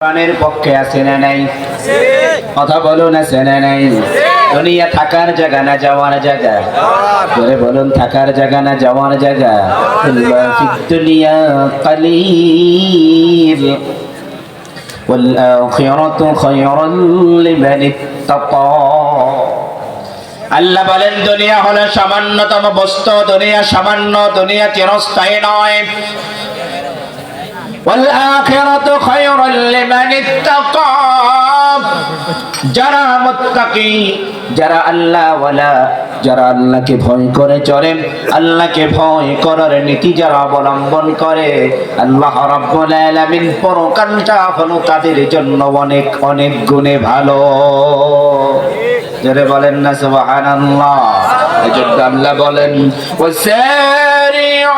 প্রাণের পক্ষে আছে না নাই কথা বলুন আছে না নাই দুনিয়া থাকার জায়গা না যাওয়ার জায়গা ধরে বলুন থাকার জায়গা না যাওয়ার জায়গা ইল্লা ফিদ দুনিয়া কালিল والآخرة خير لمن اتقى আল্লাহ বলেন দুনিয়া হলো সামান্যতম বস্তু দুনিয়া সামান্য দুনিয়া চিরস্থায়ী নয় والآخرة خير لمن اتقى যারা মুত্তাকি যারা আল্লাহ ওয়ালা যারা আল্লাহকে ভয় করে চলে আল্লাহকে ভয় করার নীতি যারা অবলম্বন করে আল্লাহ রাব্বুল আলামিন পরকালটা হলো তাদের জন্য অনেক অনেক গুণে ভালো যারা বলেন না সুবহানাল্লাহ এজন্য আল্লাহ বলেন ওয়াসারিউ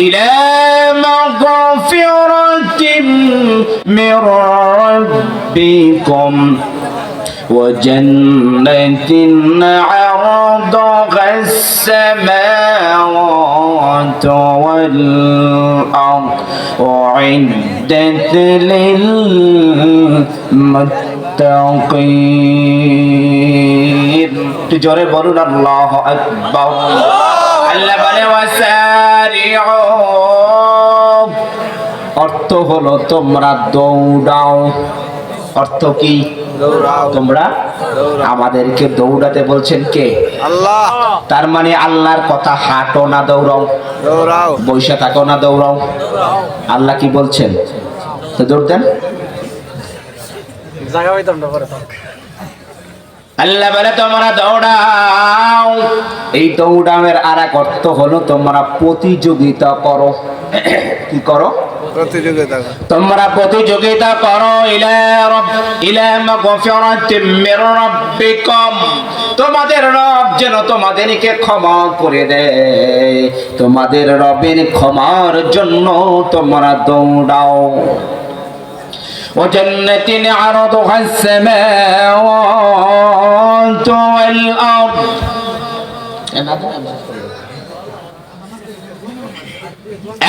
ইলা مغفرة من ربكم وجنة عرضها السماوات والأرض أعدت للمتقين. تجاري بارون الله أكبر الله بني وسارعون অর্থ হলো তোমরা দৌড়াও। অর্থ কি? তোমরা আমাদেরকে দৌড়াতে বলছেন কে? আল্লাহ। তার মানে আল্লাহর কথা হাঁটো না দৌড়াও। দৌড়াও। বৈশা থাকো না দৌড়াও। আল্লাহ কি বলছেন? তো দৌড় দেন। আল্লাহ বলে তোমরা দৌড়াও। এই দৌড়ামের আর এক অর্থ হলো তোমরা প্রতিযোগিতা করো। কি করো? প্রতিযোগিতা তোমরা প্রতিযোগিতা করো ইলা রব ইলা মাগফিরাতিম মির রাব্বিকুম তোমাদের রব যেন তোমাদেরকে ক্ষমা করে দেয় তোমাদের রবের ক্ষমার জন্য তোমরা দৌড়াও وجنة عرضها السماوات والأرض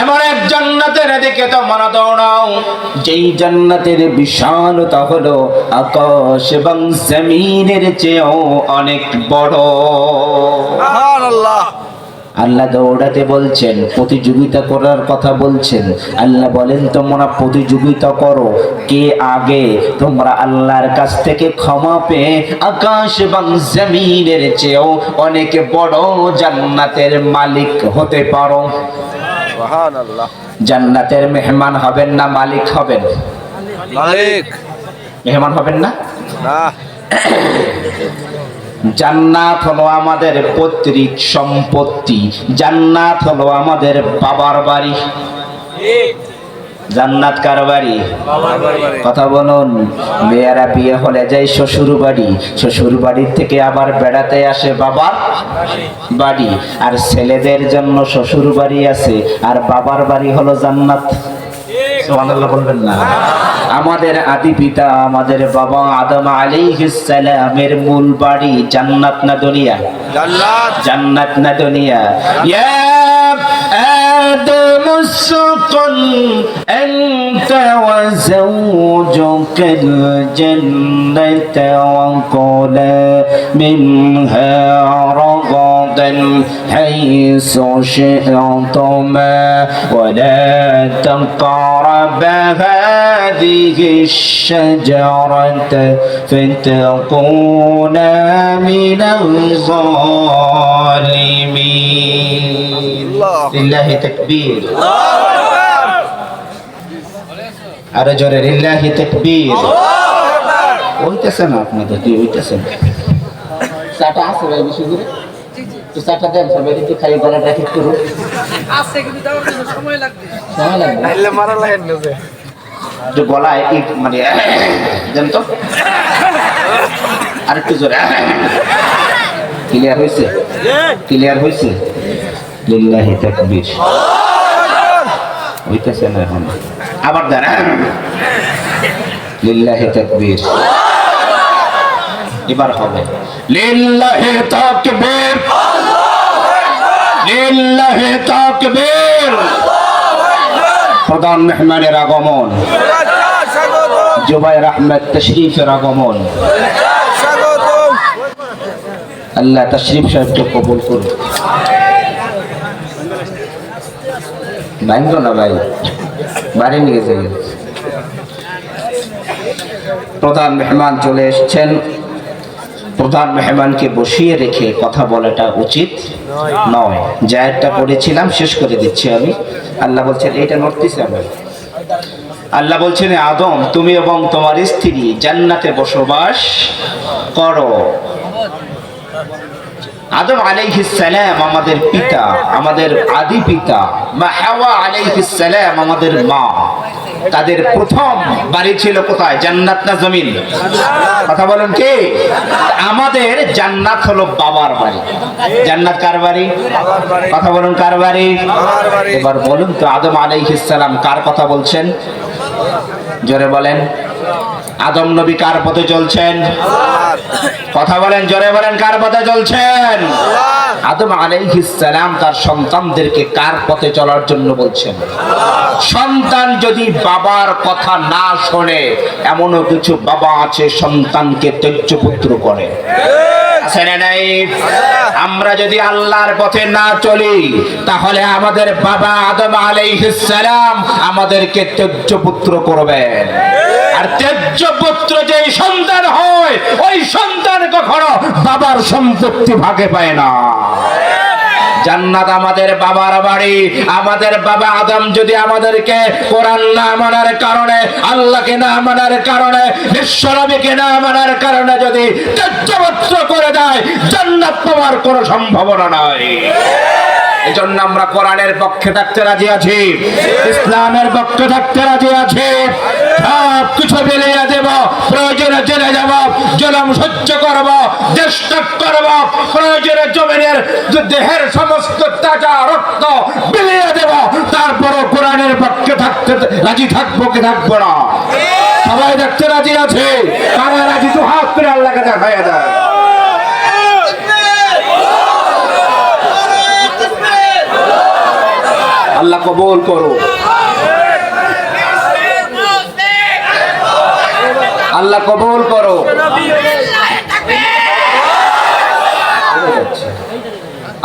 এমন এক জান্নাতের দিকে দৌড়াও। যেই জান্নাতের বিশালতা হলো আকাশ এবং জমিনের চেয়েও অনেক বড়। আল্লাহ আল্লাহ দৌড়াতে বলছেন প্রতিযোগিতা করার কথা বলছেন। আল্লাহ বলেন তোমরা প্রতিযোগিতা করো। কে আগে? তোমরা আল্লাহর কাছ থেকে ক্ষমা পেয়ে আকাশ এবং জমিনের চেয়েও অনেক বড় জান্নাতের মালিক হতে পারো। জান্নাতের মেহমান হবেন না মালিক হবেন? মালিক। মেহমান হবেন না? জান্নাত হলো আমাদের পৈতৃক সম্পত্তি জান্নাত হলো আমাদের বাবার বাড়ি। জান্নাত কার বাড়ি কথা বলুন মেয়েরা বিয়ে হলে যায় শ্বশুর বাড়ি শ্বশুর বাড়ির থেকে আবার বেড়াতে আসে বাবার বাড়ি। আর ছেলেদের জন্য শ্বশুর বাড়ি আছে আর বাবার বাড়ি হলো জান্নাত। বলবেন না। আমাদের আদি পিতা আমাদের বাবা আদম সালামের মূল বাড়ি জান্নাত না দুনিয়া? জান্নাত। জান্নাত না দুনিয়া? ইয়া اسكن أنت وزوجك الجنة وكلا منها رغدا حيث شئتما ولا تقربا هذه الشجرة فتكونا من الظالمين. লিল্লাহি তাকবীর। আরও তাকবীর। হইতেছে না আপনাদের কি হইতেছে চাটা আছে ভাই বেশি করে? তো চাটা দেন সবাই একটু খালি গলাটা ঠিক করুন। আছে কিন্তু সময় লাগবে। সময় লাগবে? নাইলে মারা লাগেন না যে। যে মানে জান তো। আরেকটু জোরে। ক্লিয়ার ক্লিয়ার হয়েছে লিল্লাহি তাকবীর। হইতেছে না এখন? আবার দেন লিল্লাহি তাকবীর। এবার হবে। লিল্লাহি তাকবীর। লিল্লাহি তাকবীর। প্রধান মেহমানের আগমন। জুবাইর আহমেদ তশরিফের আগমন। আল্লাহ তশরিফ সাহেবকে কবুল করুন না ভাই নিয়ে প্রধান মেহমান চলে এসেছেন। প্রধান মেহমানকে বসিয়ে রেখে কথা বলাটা উচিত নয়। জায়গটা পড়েছিলাম শেষ করে দিচ্ছি আমি। আল্লাহ বলছেন, এইটা নড়তেছে আমার আল্লাহ বলছেন আদম, তুমি এবং তোমার স্ত্রী জান্নাতে বসবাস করো। আদম আলাইহিস সালাম আমাদের পিতা, আমাদের আদি পিতা, মা হাওয়া আলাইহিস সালাম আমাদের মা। তাদের প্রথম বাড়ি ছিল কোথায়? জান্নাত না জমিন? কথা বলেন কি? আমাদের জান্নাত হলো বাবার বাড়ি। জান্নাত কার বাড়ি? কথা বলুন কার বাড়ি। এবার বলুন তো, আদম আলাইহিস সালাম কার কথা বলছেন? জোরে বলেন। আদম নবী কার পথে চলছেন? কথা বলেন জোরে বলেন কার পথে চলছেন? আদম সালাম তার সন্তানদেরকে কার পথে চলার জন্য বলছেন? সন্তান যদি বাবার কথা না শোনে এমনও কিছু বাবা আছে সন্তানকে ত্যায্য পুত্র করে আমরা যদি আল্লাহর পথে না চলি তাহলে আমাদের বাবা আদম আলাইহিস সালাম আমাদেরকে পুত্র করবেন। আর ত্যায্য পুত্র যেই সন্তান হয়, ওই সন্তান কখনো বাবার সম্পত্তি ভাগে পায় না। জান্নাত আমাদের বাবার বাড়ি, আমাদের বাবা আদম যদি আমাদেরকে কোরআন না মানার কারণে, আল্লাহকে না মানার কারণে, বিশ্বনবীকে না মানার কারণে যদি ত্যায্যপত্র করে দেয়, জান্নাত পাওয়ার কোনো সম্ভাবনা নাই। এজন্য আমরা কোরআনের পক্ষে থাকতে রাজি আছি, ইসলামের পক্ষে থাকতে রাজি আছি। সব কিছু বিলিয়ে দেব। প্রয়োজনে জেনে যাব। জলম সহ্য করব। দেশ করব। প্রয়োজনে জমিনের দেহের সমস্ত তাজা রক্ত বিলিয়ে দেব। তারপরও কোরআনের পক্ষে থাকতে রাজি থাকব কি থাকব না? সবাই দেখতে রাজি আছে? কারা রাজি? তো হাত করে আল্লাহকে দেখাইয়া দেয়। আল্লাহ কবুল করো আল্লাহ কবুল করো।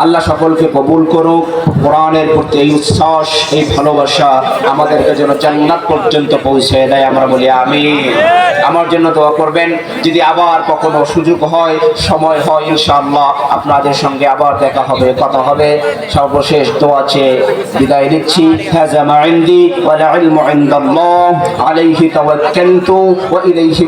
আল্লাহ সকলকে কবুল করুক। কোরআনের প্রতি এই উচ্ছ্বাস, এই ভালোবাসা আমাদেরকে যেন জান্নাত পর্যন্ত পৌঁছে দেয়। আমরা বলি আমি আমার জন্য দোয়া করবেন। যদি আবার কখনো সুযোগ হয়, সময় হয়, ইনশাআল্লাহ আপনাদের সঙ্গে আবার দেখা হবে, কথা হবে। সর্বশেষ দোয়া চেয়ে বিদায় নিচ্ছি। ইনদি ওয়াল ইলমু ইনদাল্লাহ। আলাইহি তাওয়াক্কালতু ওয়া ইলাইহি